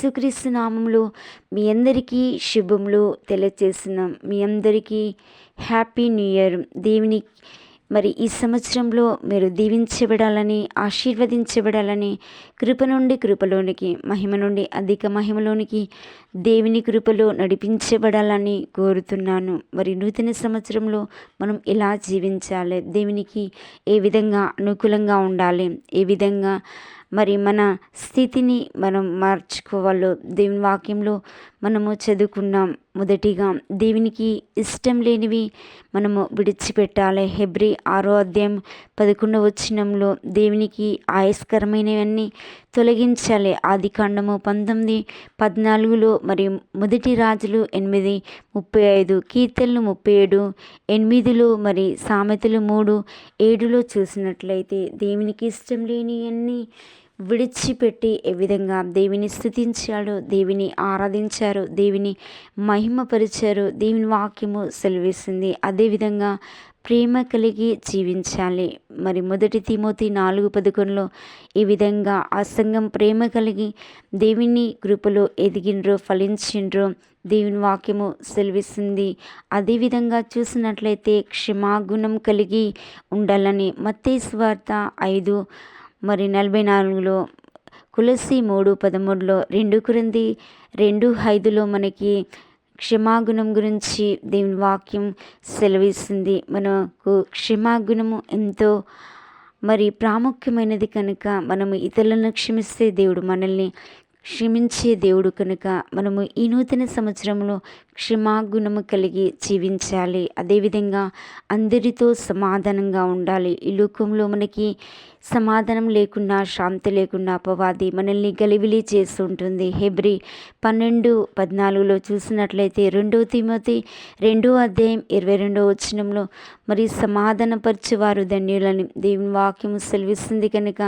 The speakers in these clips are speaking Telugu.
యేసుక్రీస్తు నామంలో మీ అందరికీ శుభములు తెలియజేస్తున్నాం మీ అందరికీ హ్యాపీ న్యూ ఇయర్. దేవుని మరి ఈ సంవత్సరంలో మీరు దీవించబడాలని ఆశీర్వదించబడాలని కృప నుండి కృపలోనికి మహిమ నుండి అధిక మహిమలోనికి దేవుని కృపలో నడిపించబడాలని కోరుతున్నాను. మరి నూతన సంవత్సరంలో మనం ఎలా జీవించాలి? దేవునికి ఏ విధంగా అనుకూలంగా ఉండాలి? ఏ విధంగా మరి మన స్థితిని మనం మార్చుకోవాలో దేవుని వాక్యంలో మనము చదువుకున్నాం మొదటిగా దేవునికి ఇష్టం లేనివి మనము విడిచిపెట్టాలి. హెబ్రి ఆరో అధ్యాయం పదకొండవ వచ్చినంలో దేవునికి ఆయస్కరమైనవన్నీ తొలగించాలి. ఆది కాండము పంతొమ్మిది పద్నాలుగులో మరియు మొదటి రాజులు ఎనిమిది ముప్పై ఐదు కీర్తనలు ముప్పై ఏడు ఎనిమిదిలో మరి సామెతలు మూడు ఏడులో చూసినట్లయితే దేవునికి ఇష్టం లేనివన్నీ విడిచిపెట్టి ఏ విధంగా దేవిని స్థుతించాడు దేవిని ఆరాధించారు దేవిని మహిమపరిచారు దేవుని వాక్యము సెలవేసింది అదేవిధంగా ప్రేమ కలిగి జీవించాలి. మరి మొదటి తిమోతి నాలుగు పదకొండులో ఈ విధంగా ఆ సంఘం ప్రేమ కలిగి దేవుని కృపలో ఎదిగినరో ఫలించిండ్రో దేవుని వాక్యము సెలవిస్తుంది. అదేవిధంగా చూసినట్లయితే క్షమాగుణం కలిగి ఉండాలని మత్తేశ్వార్త ఐదు మరి నలభై నాలుగులో కులసి మూడు పదమూడులో రెండు కురింది రెండు ఐదులో మనకి క్షమాగుణం గురించి దేవుని వాక్యం సెలవిస్తుంది. మనకు క్షమాగుణము ఎంతో మరి ప్రాముఖ్యమైనది కనుక మనము ఇతరులను క్షమిస్తే దేవుడు మనల్ని క్షమించే దేవుడు కనుక మనము ఈ నూతన సంవత్సరంలో క్షమాగుణము కలిగి జీవించాలి. అదేవిధంగా అందరితో సమాధానంగా ఉండాలి. ఈ లోకంలో మనకి సమాధానం లేకుండా శాంతి లేకుండా అపవాది మనల్ని గలివిలి చేస్తుంటుంది హెబ్రి పన్నెండు పద్నాలుగులో చూసినట్లయితే రెండో తిమోతి రెండో అధ్యాయం ఇరవై రెండో వచనంలో మరి సమాధానపరిచేవారు ధన్యులని దేవుని వాక్యం సెలవిస్తుంది కనుక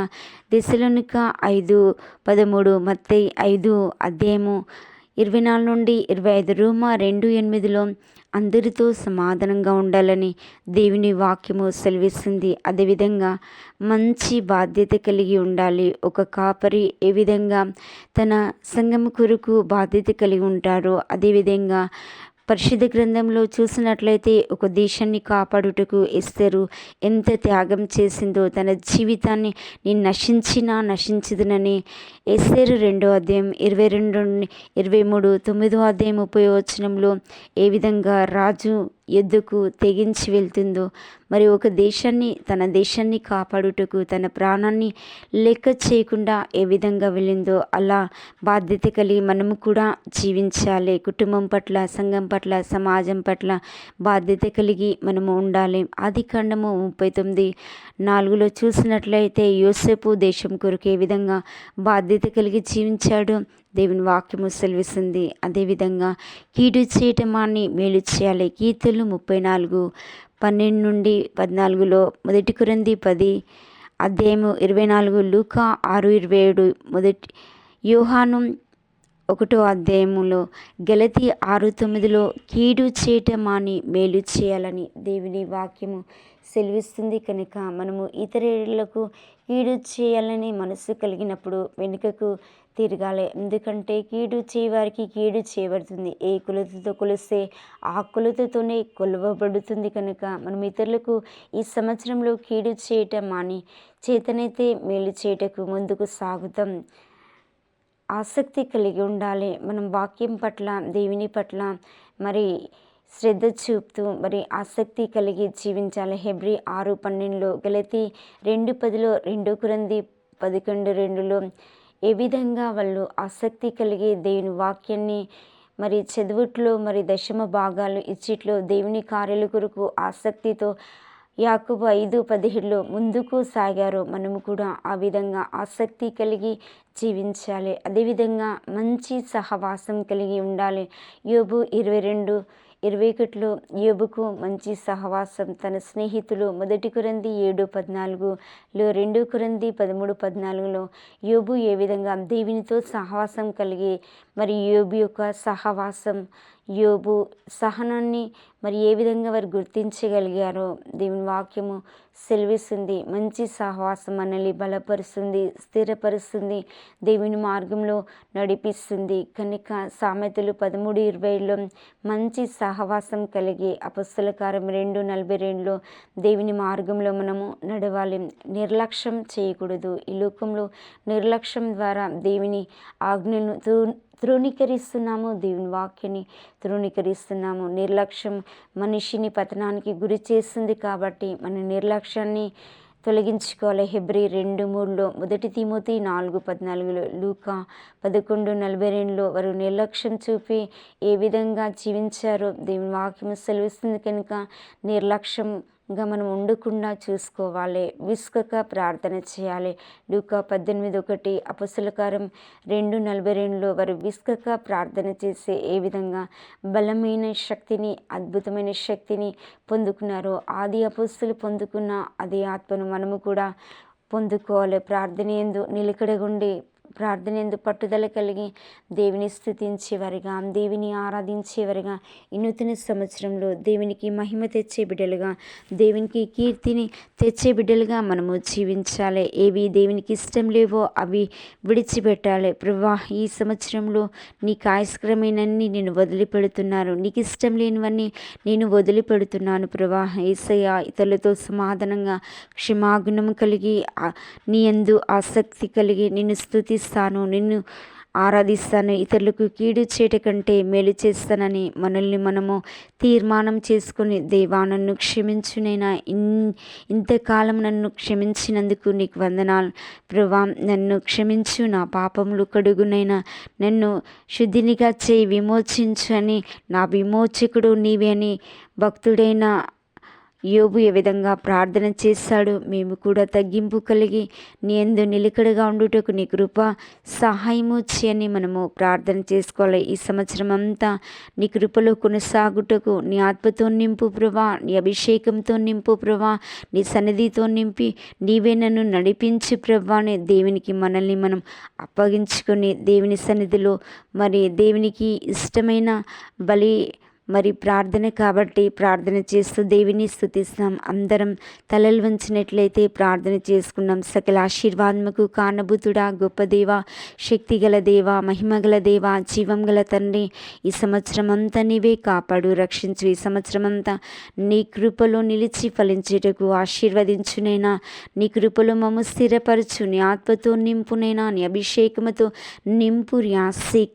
దిశలోనిక ఐదు పదమూడు మత్తై ఐదు అధ్యాయము ఇరవై నాలుగు నుండి ఇరవై ఐదు రూమా రెండు ఎనిమిదిలో అందరితో సమాధానంగా ఉండాలని దేవుని వాక్యము సెలవిస్తుంది. అదేవిధంగా మంచి బాధ్యత కలిగి ఉండాలి. ఒక కాపరి ఏ విధంగా తన సంఘం కొరకు బాధ్యత కలిగి ఉంటారో అదేవిధంగా పరిశుద్ధ గ్రంథంలో చూసినట్లయితే ఒక దేశాన్ని కాపాడుటకు ఇస్తారు ఎంత త్యాగం చేసిందో తన జీవితాన్ని నేను నశించినా నశించదునని ఎస్తేరు రెండో అధ్యాయం ఇరవై రెండు ఇరవై మూడు తొమ్మిదో అధ్యాయం ఉపయోగచనంలో ఏ విధంగా రాజు ఎద్దుకు తెగించి వెళ్తుందో మరి ఒక దేశాన్ని తన దేశాన్ని కాపాడుటకు తన ప్రాణాన్ని లెక్క చేయకుండా ఏ విధంగా వెళ్ళిందో అలా బాధ్యత కలిగి మనము కూడా జీవించాలి. కుటుంబం పట్ల సంఘం పట్ల సమాజం పట్ల బాధ్యత కలిగి మనము ఉండాలి. ఆది కాండము ముప్పై తొమ్మిది నాలుగులో చూసినట్లయితే యోసేపు దేశం కొరకు ఏ విధంగా బాధ్యత కలిగి జీవించాడు. దేవుని వాక్యము సెలవిస్తుంది. అదేవిధంగా కీడు చేయటమాన్ని మేలు చేయాలి. గీతలు ముప్పై నాలుగు పన్నెండు నుండి పద్నాలుగులో మొదటి కురంది పది అధ్యాయము ఇరవై నాలుగు లూకా ఆరు ఇరవై ఏడు మొదటి యోహాను ఒకటో అధ్యాయములో గలతి ఆరు తొమ్మిదిలో కీడు చేయటమాని మేలు చేయాలని దేవుని వాక్యము సెలవిస్తుంది. కనుక మనము ఇతరులకు కీడు చేయాలని మనసు కలిగినప్పుడు వెనుకకు తిరగాలి. ఎందుకంటే కీడు చేయవారికి కీడు చేయబడుతుంది. ఏ కులతతో కొలిస్తే ఆ కులతతోనే కొలవబడుతుంది. కనుక మనం ఇతరులకు ఈ సంవత్సరంలో కీడు చేయటం మాని చేతనైతే మేలు చేయటకు ముందుకు సాగుతాం. ఆసక్తి కలిగి ఉండాలి. మనం వాక్యం పట్ల దేవుని పట్ల మరి శ్రద్ధ చూపుతూ మరి ఆసక్తి కలిగి జీవించాలి. హెబ్రి ఆరు పన్నెండులో గలతి రెండు పదిలో రెండు కురంది పదకొండు రెండులో ఏ విధంగా వాళ్ళు ఆసక్తి కలిగి దేవుని వాక్యాన్ని మరి చదువుట్లో మరి దశమ భాగాలు ఇచ్చిట్లో దేవుని కార్యాల కొరకు ఆసక్తితో యాకుబు ఐదు పదిహేడులో ముందుకు సాగారు. మనము కూడా ఆ విధంగా ఆసక్తి కలిగి జీవించాలి. అదేవిధంగా మంచి సహవాసం కలిగి ఉండాలి. యోబు ఇరవై రెండు ఇరవై ఒకటిలో యోబుకు మంచి సహవాసం తన స్నేహితులు మొదటి కురంది ఏడు పద్నాలుగులో రెండు కురంది పదమూడు పద్నాలుగులో యోబు ఏ విధంగా దేవునితో సహవాసం కలిగి మరి యోబు యొక్క సహవాసం యోబు సహనాన్ని మరి ఏ విధంగా వారు గుర్తించగలిగారో దేవుని వాక్యము సెలవిస్తుంది. మంచి సహవాసం మనల్ని బలపరుస్తుంది స్థిరపరుస్తుంది దేవుని మార్గంలో నడిపిస్తుంది. కనుక సామెతలు పదమూడు ఇరవైలో మంచి సహవాసం కలిగి అపస్సులకారం రెండు నలభై రెండులో దేవుని మార్గంలో మనము నడవాలి. నిర్లక్ష్యం చేయకూడదు. ఈ లోకంలో నిర్లక్ష్యం ద్వారా దేవుని ఆజ్ఞను తృణీకరిస్తున్నాము దేవుని వాక్యాన్ని తృణీకరిస్తున్నాము. నిర్లక్ష్యం మనిషిని పతనానికి గురి చేస్తుంది కాబట్టి మన నిర్లక్ష్యాన్ని తొలగించుకోవాలి. హెబ్రి రెండు మూడులో మొదటి తిమోతి నాలుగు పద్నాలుగులో లూకా పదకొండు నలభై రెండులో వారు నిర్లక్ష్యం చూపి ఏ విధంగా జీవించారో దేవుని వాక్యం సెలవిస్తుంది కనుక నిర్లక్ష్యం గమనం మనం ఉండకుండా చూసుకోవాలి. విసుకక ప్రార్థన చేయాలి. లూకా పద్దెనిమిది ఒకటి అపసులకారం రెండు నలభై రెండులో వారు విసుకక ప్రార్థన చేసే ఏ విధంగా బలమైన శక్తిని అద్భుతమైన శక్తిని పొందుకున్నారో ఆది అపస్సులు పొందుకున్న అదే ఆత్మను మనము కూడా పొందుకోవాలి. ప్రార్థన ఎందు నిలకడగుండి ప్రార్థన ఎందు పట్టుదల కలిగి దేవుని స్థుతించేవారిగా దేవుని ఆరాధించేవారిగా ఈ నూతన సంవత్సరంలో దేవునికి మహిమ తెచ్చే బిడ్డలుగా దేవునికి కీర్తిని తెచ్చే బిడ్డలుగా మనము జీవించాలి. ఏవి దేవునికి ఇష్టం లేవో అవి విడిచిపెట్టాలి. ప్రభా ఈ సంవత్సరంలో నీకు ఆయస్కరమైనన్ని నేను వదిలిపెడుతున్నాను. నీకు ఇష్టం లేనివన్నీ నేను వదిలిపెడుతున్నాను ప్రభా. ఏసయ్య ఇతరులతో సమాధానంగా క్షమాగుణం కలిగి నీ యందు ఆసక్తి కలిగి నిన్ను స్థుతిస్తాను నిన్ను ఆరాధిస్తాను. ఇతరులకు కీడు చేయట కంటే మేలు చేస్తానని మనల్ని మనము తీర్మానం చేసుకుని దేవా నన్ను క్షమించునైనా ఇన్ ఇంతకాలం నన్ను క్షమించినందుకు నీకు వందనాలు. ప్రభా నన్ను క్షమించు నా పాపములు కడుగునైనా నన్ను శుద్ధినిగా చేయి విమోచించు అని నా విమోచకుడు నీవే అని భక్తుడైన యోబు ఏ విధంగా ప్రార్థన చేశాడు మేము కూడా తగ్గింపు కలిగి నీ ఎందు నిలకడగా ఉండుటకు నీ కృప సహాయము చేయని మనము ప్రార్థన చేసుకోవాలి. ఈ సంవత్సరం అంతా నీ కృపలో కొనసాగుటకు నీ ఆత్మతో నింపు ప్రభా నీ అభిషేకంతో నింపు ప్రభా నీ సన్నిధితో నింపి నీవే నన్ను నడిపించి ప్రభాని దేవునికి మనల్ని మనం అప్పగించుకొని దేవుని సన్నిధిలో మరి దేవునికి ఇష్టమైన బలి మరి ప్రార్థన కాబట్టి ప్రార్థన చేస్తూ దేవిని స్థుతిస్తాం అందరం తలలు వంచినట్లయితే ప్రార్థన చేసుకున్నాం. సకల ఆశీర్వాదముకు కారణభూతుడా గొప్ప దేవ శక్తి గల దేవ మహిమ గల దేవ జీవం గల తండ్రి ఈ సంవత్సరం అంతా నీవే కాపాడు రక్షించు. ఈ సంవత్సరం అంతా నీ కృపలో నిలిచి ఫలించేటకు ఆశీర్వదించునైనా నీ కృపలో మమ్మ స్థిరపరచు నీ ఆత్మతో నింపునైనా నీ అభిషేకముతో నింపు ర్యాసి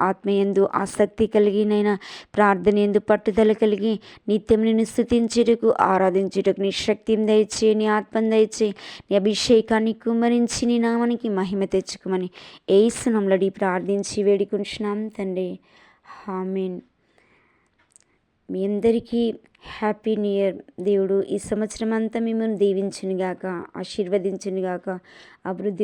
ఆత్మయందు ఆసక్తి కలిగినైనా ప్రార్థన ప్రార్థనేందు పట్టుదల కలిగి నిత్యం నిన్ను స్థుతించుటకు ఆరాధించుటకు నీ శక్తిని దయచే నీ ఆత్మను దయచే నీ అభిషేకాన్ని కుమరించి నీ నామానికి మహిమ తెచ్చుకోమని ఏసునంలడి ప్రార్థించి వేడుకుంటున్నాం తండ్రి. హామీన్ మీ అందరికీ హ్యాపీ న్యూ ఇయర్. దేవుడు ఈ సంవత్సరం అంతా మిమ్మల్ని దీవించునుగాక ఆశీర్వదించునుగాక అభివృద్ధి